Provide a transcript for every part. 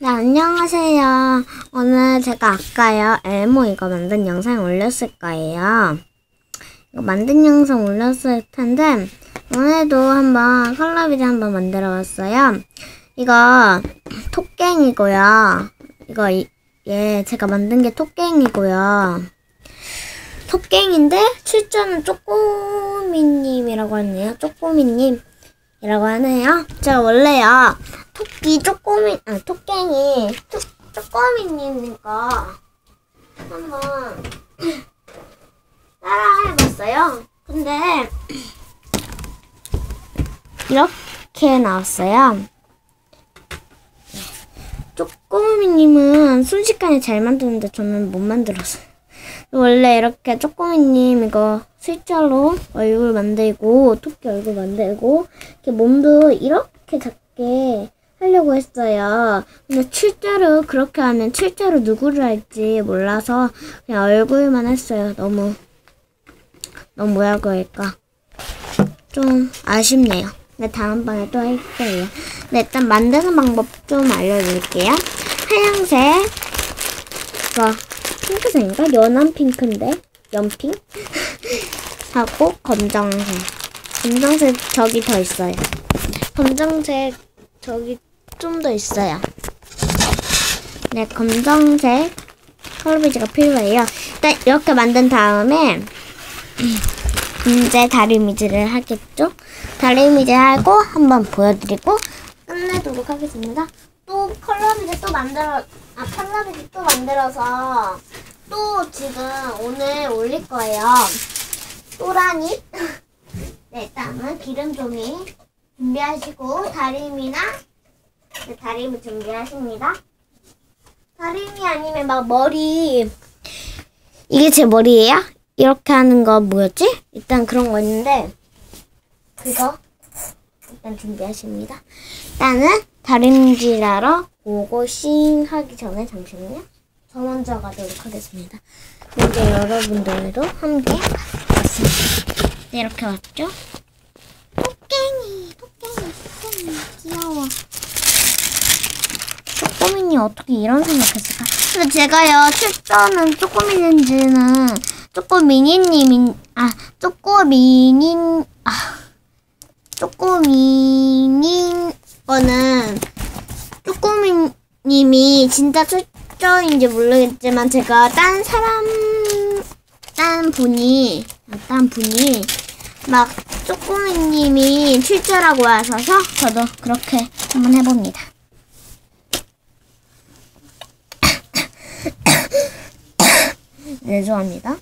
네, 안녕하세요. 오늘 제가 아까요, 엘모 이거 만든 영상 올렸을 거예요. 이거 만든 영상 올렸을 텐데, 오늘도 한번 컬러비즈 한번 만들어 봤어요. 이거 토깽이고요. 이거, 이- 얘 제가 만든 게 토깽이고요. 토깽인데, 출전은 쪼꼬미님이라고 하네요. 쪼꼬미님. 이라고 하네요. 제가 원래요, 토끼 쪼꼬미, 아, 토깽이, 쪼, 쪼꼬미님이니까 한번 따라 해봤어요. 근데, 이렇게 나왔어요. 쪼꼬미님은 순식간에 잘 만드는데 저는 못 만들었어요. 원래 이렇게 쪼꼬미님 이거 실제로 얼굴 만들고 토끼 얼굴 만들고 이렇게 몸도 이렇게 작게 하려고 했어요. 근데 실제로 그렇게 하면 실제로 누구를 할지 몰라서 그냥 얼굴만 했어요. 너무 너무 뭐라고 할까 좀 아쉽네요. 네 다음번에 또 할 거예요. 네 일단 만드는 방법 좀 알려드릴게요. 하얀색 이거 핑크색인가? 연한 핑크인데? 연핑? 하고 검정색. 검정색 저기 더 있어요. 검정색 저기 좀 더 있어요. 네, 검정색 컬러비즈가 필요해요. 일단 이렇게 만든 다음에 이제 다리미즈를 하겠죠? 다리미즈 하고 한번 보여드리고 끝내도록 하겠습니다. 또 컬러비즈 또 만들어 아 컬러비즈 또 만들어서 또 지금 오늘 올릴 거예요. 또라니 네 일단은 기름 종이 준비하시고 네, 다리미 준비하십니다. 다리미 아니면 막 머리 이게 제 머리예요? 이렇게 하는 거 뭐였지? 일단 그런 거 있는데 그거 일단 준비하십니다. 일단은 다림질하러 고고싱 하기 전에 잠시만요. 저 먼저 가도록 하겠습니다. 이제 여러분들도 함께 왔습니다. 네, 이렇게 왔죠? 토깽이, 토깽이, 토깽이, 귀여워. 쪼꼬미니 어떻게 이런 생각했을까? 근데 제가요, 출전은 쪼꼬미닌지는 쪼꼬미니님인, 아, 쪼꼬미닌, 아, 쪼꼬미닌 거는 쪼꼬미님이 진짜 출전인지 모르겠지만 제가 딴 사람, 딴 분이, 아, 딴 분이 막 쪼꼬미님이 출제라고 하셔서 저도 그렇게 한번 해봅니다. 네, 죄송합니다.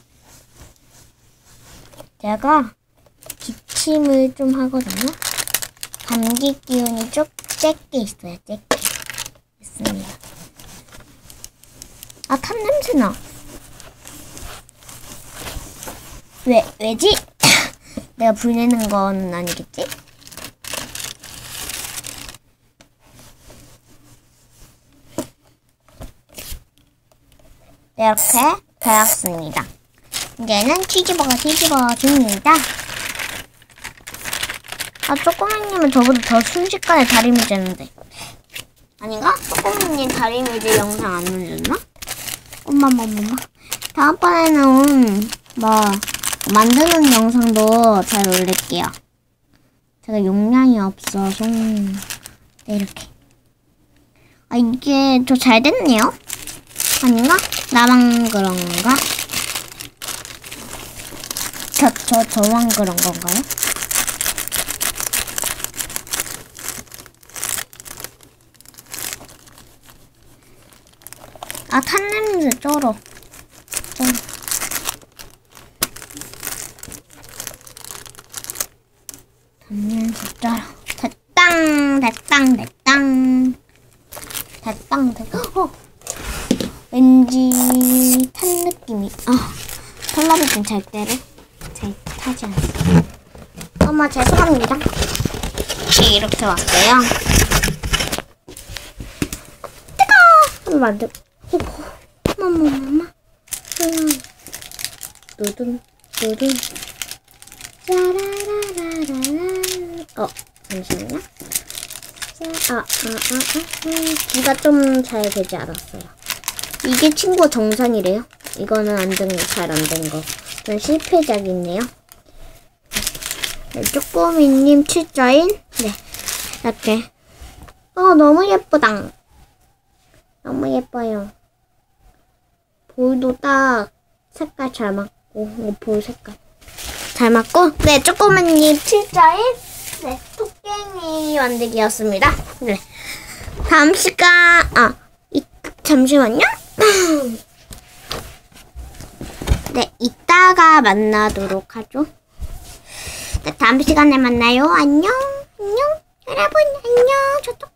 제가 기침을 좀 하거든요. 감기 기운이 좀 쬐게 있어요, 쬐게. 있습니다. 아, 탄 냄새나. 왜, 왜지? 내가 불 내는 건 아니겠지? 네, 이렇게 되었습니다. 이제는 치즈버거 뒤집어줍니다. 아, 쪼꼬미님은 저보다 더 순식간에 다리미즈는데. 아닌가? 쪼꼬미님 다리미즈 영상 안 올렸나? 엄마, 엄마, 엄마. 다음번에는 뭐 만드는 영상도 잘 올릴게요. 제가 용량이 없어서 네, 이렇게. 아 이게 더잘 됐네요. 아닌가? 나만 그런가? 저, 저, 저만 그런 건가요? 아, 탄 냄새 쩔어. 쩔어. 됐당, 됐당, 됐당. 됐당, 됐당. 어! 왠지 탄 느낌이. 아, 잘 때를 잘 타지 않았어요. 엄마 죄송합니다. 네, 이렇게 왔어요. 뜨거! 한번 만들. 어머머머머. 두둔 두둔. 짜라라라라라. 어 잠시만요. 아, 아, 아, 아, 음, 귀가 좀 잘 되지 않았어요. 이게 친구 정상이래요. 이거는 안된잘안 된 거. 좀 실패작이네요. 네, 쪼꼬미님 7자인 네 이렇게 어 너무 예쁘다. 너무 예뻐요. 볼도 딱 색깔 잘 맞고 이거 볼 색깔 잘 맞고 네 쪼꼬미님 7자인 네 토깽이 만들기였습니다. 네 다음 시간 아 이, 잠시만요. 네 이따가 만나도록 하죠. 네, 다음 시간에 만나요. 안녕 안녕 여러분 안녕 저도